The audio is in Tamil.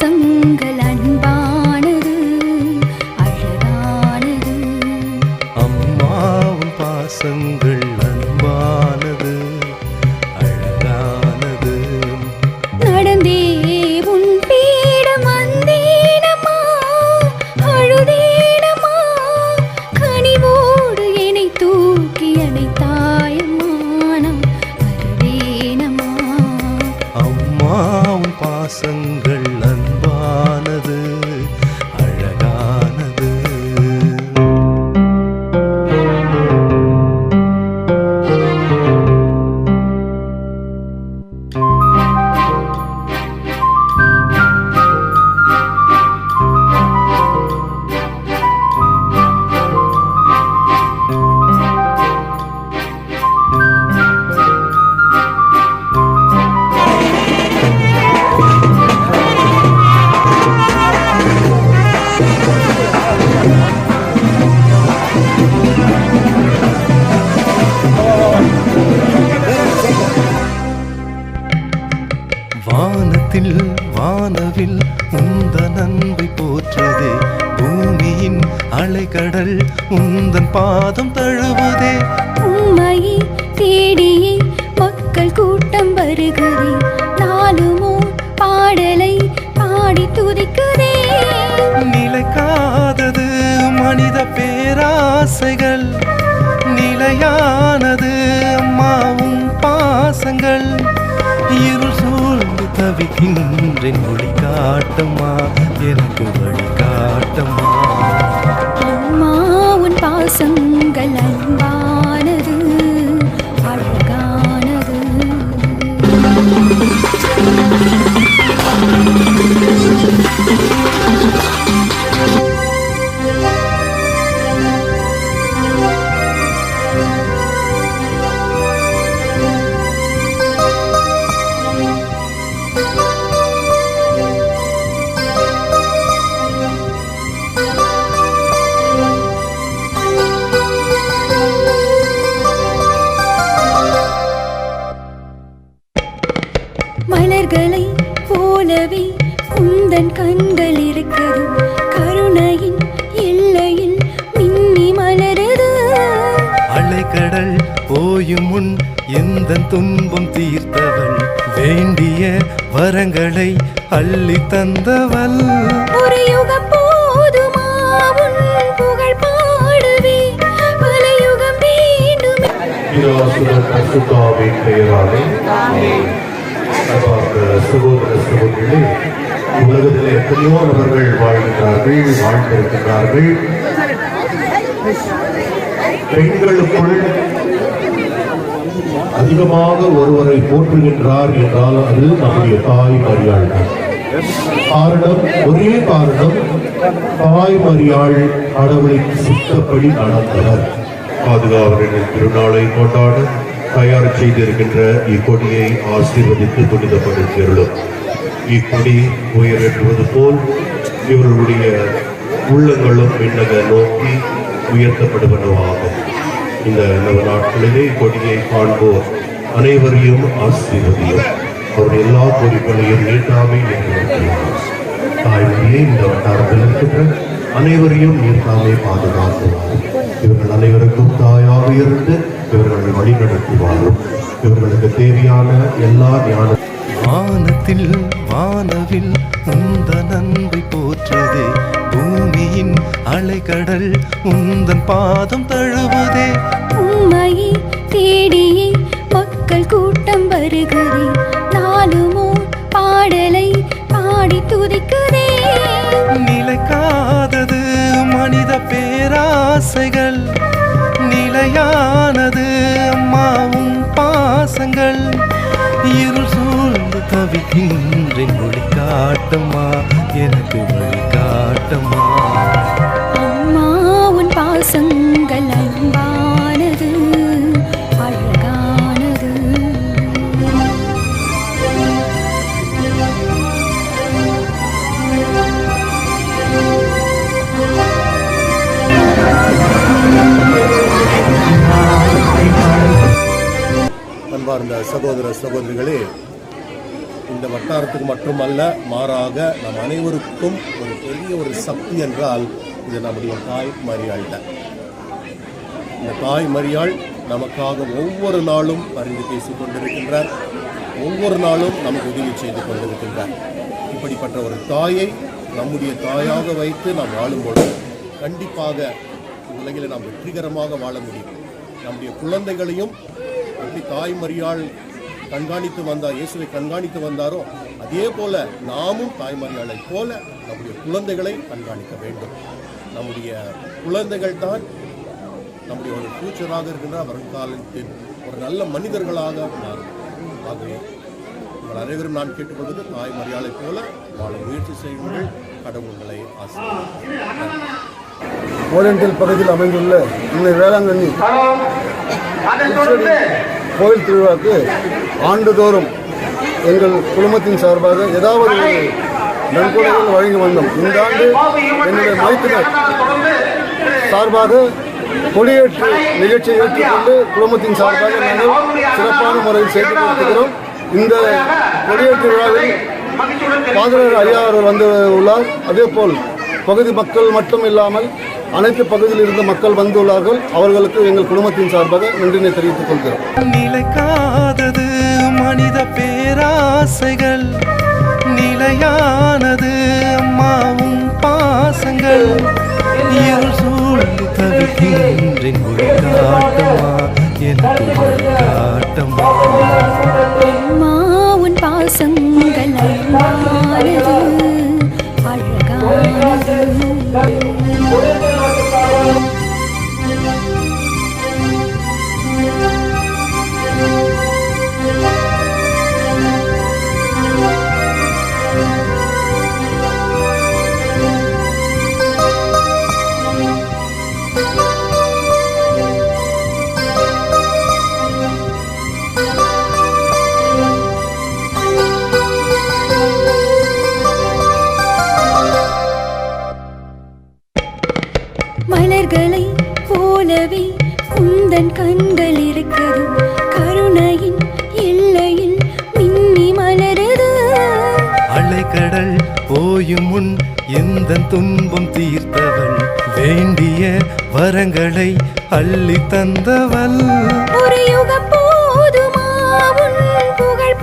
பாசங்கள் வானவில் உந்தன் அன்பை போற்றுதே. பூமியின் அலைக்கடல் உந்தன் பாதம் தழுவுதே. உம்மையை தேடியே மக்கள் கூட்டம் வருகிறே. நாளுமோ பாடலை பாடி துதிக்குதே. நிலைக்காதது மனித பேராசைகள். நிலையானது தவிக்கின்றேன் ஒளி காட்டம்மா எனக்கு வழி காட்டம்மா எந்த துன்பம் தீர்த்தவள் வேண்டிய வரங்களை அள்ளி தந்தவள். சகோதர சகோதரிகளே உலகத்தில் எத்தனையோ நபர்கள் வாழ்கின்றார்கள் வாழ்ந்திருக்கின்றார்கள். பெண்களுக்குள் அதிகமாக ஒருவரை போற்றுகின்றார் என்றால் அது நம்முடைய தாய் மரியாள் காரணம் ஒரே காரணம் தாய் மரியாள் கடவுளின் சித்தப்படி நடந்தவர். பாதுகாவலர்கள் திருநாளை கொண்டாட தயார் செய்திருக்கின்ற இக்கொடியை ஆசீர்வதித்து புனிதப்படுத்தியுள்ளோம் இக்கொடி உயரேற்றுவது போல் இவர்களுடைய உள்ளங்களும் விண்ணக நோக்கி உயர்த்தப்படுவனவாகும். இந்த நவ நாட்களிலே கொடியை காண்போர். அனைவரையும் ஆசீர்வதியும் அவர் எல்லா பொறிகளையும் நீட்டாமே நிறைவேற்றினார் தாய்மொழியை இந்த வட்டாரத்தில் இருக்கின்ற அனைவரையும் நீட்டாமே பாதுகாத்துவார் இவர்கள் அனைவருக்கும் தாயாக இருந்து இவர்களை வழிநடத்துவாரும் இவர்களுக்கு தேவையான எல்லா ஞான வானத்தில் வானவில் உந்தன் அன்பை போற்றுதே. பூமியின் அலைக்கடல் உந்தன் பாதம் தழுவுதே. உம்மையை தேடியே மக்கள் கூட்டம் வருகிறே. நாளுமோ பாடலை பாடி துதிக்குதே நிலைக்காதது மனித பேராசைகள். நிலையானது அம்மாவும் பாசங்கள். காட்டம்மா எனக்கு வழி காட்டம்மா அம்மா உன் பாசங்கள் அன்பானது அழகானது. அன்பார்ந்த சகோதர சகோதரிகளே இந்த வட்டாரத்துக்கு மட்டுமல்ல மாறாக நம் அனைவருக்கும் ஒரு பெரிய ஒரு சக்தி என்றால் இது நம்முடைய தாய் மரியாள் தான். இந்த தாய் மரியாள் நமக்காக ஒவ்வொரு நாளும் பரிந்து பேசிக் கொண்டிருக்கின்றார். ஒவ்வொரு நாளும் நமக்கு உதவி செய்து கொண்டிருக்கின்றார். இப்படிப்பட்ட ஒரு தாயை நம்முடைய தாயாக வைத்து நாம் வாழும்போது கண்டிப்பாக உலகில் நாம் வெற்றிகரமாக வாழ முடியும். நம்முடைய குழந்தைகளையும் எப்படி தாய் மரியாள் கண்காணித்து வந்தார் இயேசுவை கண்காணித்து வந்தாரோ அதே போல நாமும் தாய்மரியாளை போல நம்முடைய குழந்தைகளை கண்காணிக்க வேண்டும். நம்முடைய குழந்தைகள் தான் நம்முடைய ஒரு ஃபியூச்சராக இருக்கின்ற வருங்காலத்தில் ஒரு நல்ல மனிதர்களாக மாறும். ஆகவே உங்கள் அனைவரும் நான் கேட்டுக்கொள்வது தாய் மரியாதை போல வாழ முயற்சி செய்யுங்கள் கடவுள்களை ஆசிரியர் ஓரியண்டல் பகுதியில் அமைந்துள்ள இந்த வேளாங்கண்ணி கோயில் திருவிழாக்கு ஆண்டுதோறும் எங்கள் குடும்பத்தின் சார்பாக ஏதாவது ஒரு நன்கொடைகள் வழங்கி வந்தோம். இந்த ஆண்டு என்னுடைய மைத்தினர் சார்பாக கொடியேற்று நிகழ்ச்சியை ஏற்றுக்கொண்டு குடும்பத்தின் சார்பாக நாங்கள் சிறப்பான முறையில் செய்து கொடுத்துக்கிறோம் இந்த கொடியேற்று விழாவில் பாதுகாப்பு ஐயா அவர்கள் வந்து உள்ளார். அதேபோல் பகுதி மக்கள் மட்டும் இல்லாமல் அனைத்து பகுதியில் இருந்த மக்கள் வந்துள்ளார்கள். அவர்களுக்கு எங்கள் குடும்பத்தின் சார்பாக நன்றினை தெரிவித்துக் கொள்கிறோம். நிலைக்காதது மனித பேராசைகள். நிலையானது அம்மாவும் பாசங்கள். இருள் சூழ்ந்து தவிக்கின்றேன் ஒளி காட்டமா? உன் பாசங்கள். மலர்களை போலவே உந்தன் கண்கள் இருக்குது கருணையின் எல்லையில் மின்னி மலருது. அலைக்கடல் போயும் முன் எந்த துன்பம் தீர்த்தவள்? வேண்டிய வரங்களை அள்ளி தந்தவள். ஒரு யுகம் போதுமா? உன் புகழ்